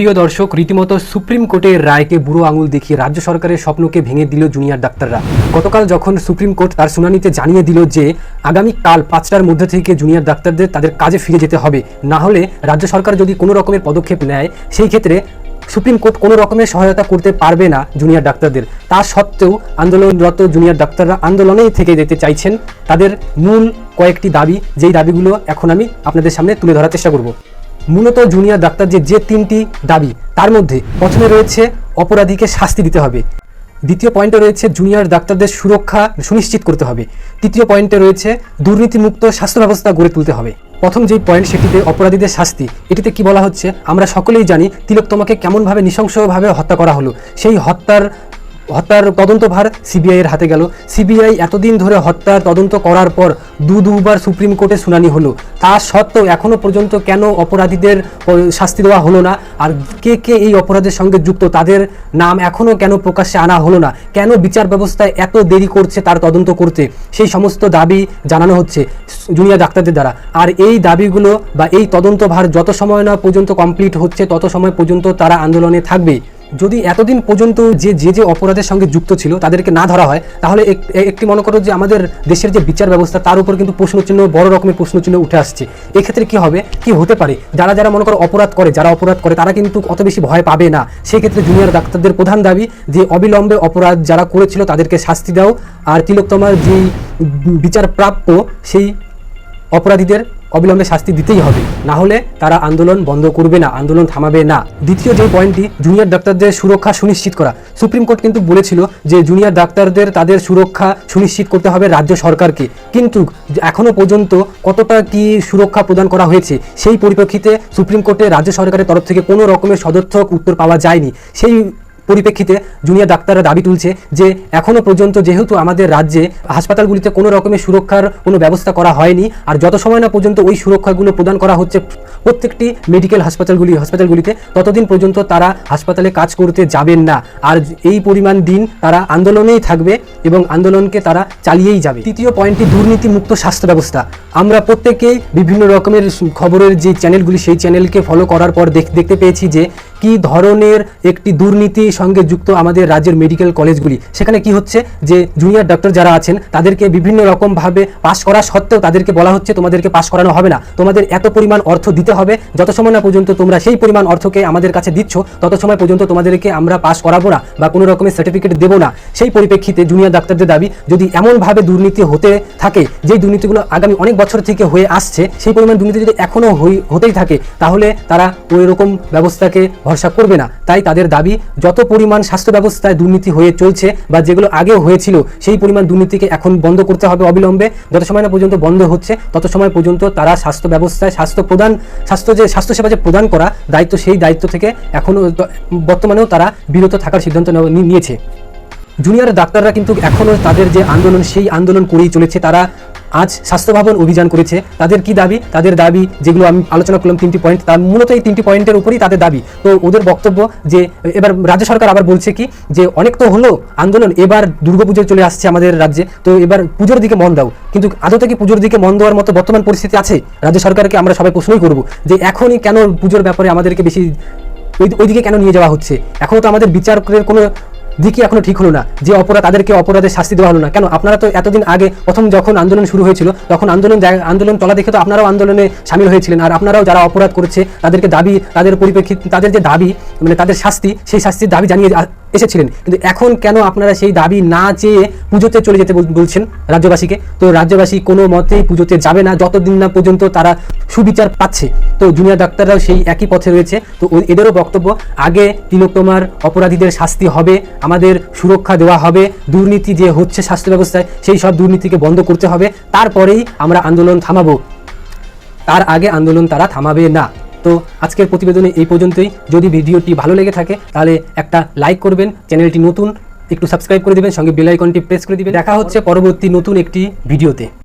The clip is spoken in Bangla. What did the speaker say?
প্রিয় দর্শক, রীতিমতো সুপ্রিম কোর্টের রায়কে বুড়ো আঙুল দেখিয়ে রাজ্য সরকারের স্বপ্নকে ভেঙে দিল জুনিয়র ডাক্তাররা। গতকাল যখন সুপ্রিম কোর্ট তার শুনানিতে জানিয়ে দিল যে, আগামী কাল পাঁচটার মধ্যে থেকে জুনিয়র ডাক্তারদের তাদের কাজে ফিরে যেতে হবে, না হলে রাজ্য সরকার যদি কোনো রকমের পদক্ষেপ নেয়, সেই ক্ষেত্রে সুপ্রিম কোর্ট কোনো রকমের সহায়তা করতে পারবে না জুনিয়র ডাক্তারদের। তা সত্ত্বেও আন্দোলনরত জুনিয়র ডাক্তাররা আন্দোলনেই থেকে যেতে চাইছেন। তাদের মূল কয়েকটি দাবি, যেই দাবিগুলো এখন আমি আপনাদের সামনে তুলে ধরার চেষ্টা করব। মূলত জুনিয়র ডাক্তার যে তিনটি দাবি, তার মধ্যে প্রথমে রয়েছে অপরাধীকে শাস্তি দিতে হবে। দ্বিতীয় পয়েন্টে রয়েছে জুনিয়র ডাক্তারদের সুরক্ষা সুনিশ্চিত করতে হবে। তৃতীয় পয়েন্টে রয়েছে দুর্নীতিমুক্ত স্বাস্থ্য ব্যবস্থা গড়ে তুলতে হবে। প্রথম যেই পয়েন্ট, সেটিতে অপরাধীদের শাস্তি। এটিতে কি বলা হচ্ছে? আমরা সকলেই জানি তিলোত্তমাকে কেমনভাবে নৃশংসভাবে হত্যা করা হলো। সেই হত্যার হত্যার তদন্তভার সিবিআইয়ের হাতে গেল। সিবিআই এতদিন ধরে হত্যার তদন্ত করার পর দু দুবার সুপ্রিম কোর্টে শুনানি হলো। তা সত্ত্বেও এখনও পর্যন্ত কেন অপরাধীদের শাস্তি দেওয়া হলো না? আর কে কে এই অপরাধের সঙ্গে যুক্ত? তাদের নাম এখনও কেন প্রকাশ্যে আনা হলো না? কেন বিচার ব্যবস্থায় এত দেরি করছে তার তদন্ত করতে? সেই সমস্ত দাবি জানানো হচ্ছে জুনিয়র ডাক্তারদের দ্বারা। আর এই দাবিগুলো বা এই তদন্তভার যত সময় না পর্যন্ত কমপ্লিট হচ্ছে, তত সময় পর্যন্ত তারা আন্দোলনে থাকবে যদি এতদিন পর্যন্ত যে যে যে অপরাধের সঙ্গে যুক্ত ছিল তাদেরকে না ধরা হয়, তাহলে এক- একটি মনে করো যে আমাদের দেশের যে বিচার ব্যবস্থা, তার উপর কিন্তু প্রশ্নচিহ্ন বড় রকমের প্রশ্নচিহ্ন উঠে আসছে। এক্ষেত্রে কি হবে? কি হতে পারে? যারা যারা মনে করো অপরাধ করে, যারা অপরাধ করে, তারা কিন্তু অত বেশি ভয় পাবে না। সেক্ষেত্রে জুনিয়র ডাক্তারদের প্রধান দাবি যে, অবিলম্বে অপরাধ যারা করেছিল তাদেরকে শাস্তি দাও। আর তিলোত্তমার যেই বিচার প্রাপ্য সেই অপরাধীদের অবিলম্বে শাস্তি দিতেই হবে। না হলে তারা আন্দোলন বন্ধ করবে না, আন্দোলন থামাবে না। দ্বিতীয় যে পয়েন্টটি জুনিয়র ডাক্তারদের সুরক্ষা সুনিশ্চিত করা। সুপ্রিম কোর্ট কিন্তু বলেছিল যে জুনিয়র ডাক্তারদের তাদের সুরক্ষা সুনিশ্চিত করতে হবে রাজ্য সরকারকে। কিন্তু এখনও পর্যন্ত কতটা কি সুরক্ষা প্রদান করা হয়েছে, সেই পরিপ্রেক্ষিতে সুপ্রিম কোর্টে রাজ্য সরকারের তরফ থেকে কোনো রকমের সদর্থক উত্তর পাওয়া যায়নি। সেই পরিপ্রেক্ষিতে জুনিয়র ডাক্তাররা দাবি তুলছে যে এখনও পর্যন্ত যেহেতু আমাদের রাজ্যে হাসপাতালগুলিতে কোনো রকমের সুরক্ষার কোনো ব্যবস্থা করা হয়নি, আর যত সময় না পর্যন্ত ওই সুরক্ষাগুলো প্রদান করা হচ্ছে প্রত্যেকটি মেডিকেল হাসপাতালগুলি, হাসপাতালগুলিতে, ততদিন পর্যন্ত তারা হাসপাতালে কাজ করতে যাবেন না। আর এই পরিমাণ দিন তারা আন্দোলনেই থাকবে এবং আন্দোলনকে তারা চালিয়েই যাবে। তৃতীয় পয়েন্টটি, দুর্নীতিমুক্ত স্বাস্থ্য ব্যবস্থা। আমরা প্রত্যেকেই বিভিন্ন রকমের খবরের যে চ্যানেলগুলি সেই চ্যানেলকে ফলো করার পর দেখ- দেখতে পেয়েছি যে কি ধরনের একটি দুর্নীতির সঙ্গে যুক্ত আমাদের রাজ্যের মেডিকেল কলেজগুলি সেখানে কি হচ্ছে যে জুনিয়র ডক্টর যারা আছেন, তাদেরকে বিভিন্ন রকমভাবে পাশ করা সত্ত্বেও তাদেরকে বলা হচ্ছে, তোমাদেরকে পাশ করানো হবে না। তোমাদের এত পরিমাণ অর্থ দিতে হবে, যত সময় না পর্যন্ত তোমরা সেই পরিমাণ অর্থকে আমাদের কাছে দিচ্ছ, তত সময় পর্যন্ত তোমাদেরকে আমরা পাশ করাবো না বা কোনো রকমের সার্টিফিকেট দেবো না। সেই পরিপ্রেক্ষিতে জুনিয়র ডাক্তারদের দাবি, যদি এমনভাবে দুর্নীতি হতে থাকে, যেই দুর্নীতিগুলো আগামী অনেক বছর থেকে হয়ে আসছে, সেই পরিমাণ দুর্নীতি যদি এখনও হতেই থাকে, তাহলে তারা ওই রকম ব্যবস্থাকে ভরসা করবে না। তাই তাদের দাবি, যত পরিমাণ স্বাস্থ্য ব্যবস্থায় দুর্নীতি হয়ে চলছে বা যেগুলো আগেও হয়েছিল, সেই পরিমাণ দুর্নীতিকে এখন বন্ধ করতে হবে অবিলম্বে। যত সময় না পর্যন্ত বন্ধ হচ্ছে, তত সময় পর্যন্ত তারা স্বাস্থ্য ব্যবস্থায় স্বাস্থ্য প্রদান, স্বাস্থ্য যে স্বাস্থ্যসেবা যে প্রদান করা, দায়িত্ব সেই দায়িত্ব থেকে এখনও বর্তমানেও তারা বিরত থাকার সিদ্ধান্ত নিয়েছে। জুনিয়র ডাক্তাররা কিন্তু এখনও তাদের যে আন্দোলন, সেই আন্দোলন করেই চলেছে। তারা আজ স্বাস্থ্য ভবন অভিযান করেছে। তাদের কি দাবি? তাদের দাবি যেগুলো আমি আলোচনা করলাম তিনটি পয়েন্ট তার মূলত এই তিনটি পয়েন্টের উপরেই তাদের দাবি। তো ওদের বক্তব্য যে, এবার রাজ্য সরকার আবার বলছে কি, যে অনেক তো হলো, আন্দোলন এবার দুর্গাপুজো চলে আসছে আমাদের রাজ্যে, তো এবার পুজোর দিকে মন দাও। কিন্তু আদতে কি পুজোর দিকে মন দেওয়ার মতো বর্তমান পরিস্থিতি আছে? রাজ্য সরকারকে আমরা সবাই প্রশ্নই করব যে এখনই কেন পুজোর ব্যাপারে আমাদেরকে বেশি ওই ওইদিকে কেন নিয়ে যাওয়া হচ্ছে? এখনও তো আমাদের বিচারের কোনো দিকই এখনও ঠিক হলো না। যে অপরাধ তাদেরকে অপরাধের শাস্তি দেওয়া হলো না। কেন? আপনারা তো এতদিন আগে প্রথম যখন আন্দোলন শুরু হয়েছিল, তখন আন্দোলন আন্দোলন তলা দেখে তো আপনারাও আন্দোলনে সামিল হয়েছিলেন। আর আপনারাও যারা অপরাধ করেছে, তাদেরকে দাবি, তাদের পরিপ্রেক্ষিত, তাদের যে দাবি মানে তাদের শাস্তি, সেই শাস্তির দাবি জানিয়ে এসেছিলেন। কিন্তু এখন কেন আপনারা সেই দাবি না চেয়ে পুজোতে চলে যেতে বলছেন রাজ্যবাসীকে? তো রাজ্যবাসী কোনো মতেই পুজোতে যাবে না, যতদিন না পর্যন্ত তারা সুবিচার পাচ্ছে। তো জুনিয়র ডাক্তাররাও সেই একই পথে রয়েছে। তো এদেরও বক্তব্য, আগে তিলোত্তমার অপরাধীদের শাস্তি হবে, আমাদের সুরক্ষা দেওয়া হবে, দুর্নীতি যে হচ্ছে স্বাস্থ্য ব্যবস্থায়, সেই সব দুর্নীতিকে বন্ধ করতে হবে। তারপরেই আমরা আন্দোলন থামাবো। তার আগে আন্দোলন তারা থামাবে না। তো আজকের প্রতিবেদনে এই পর্যন্তই। যদি ভিডিওটি ভালো লেগে থাকে, তাহলে একটা লাইক করবেন, চ্যানেলটি নতুন, একটু সাবস্ক্রাইব করে দেবেন, সঙ্গে বেল আইকনটি প্রেস করে দিবেন। দেখা হচ্ছে পরবর্তী নতুন একটি ভিডিওতে।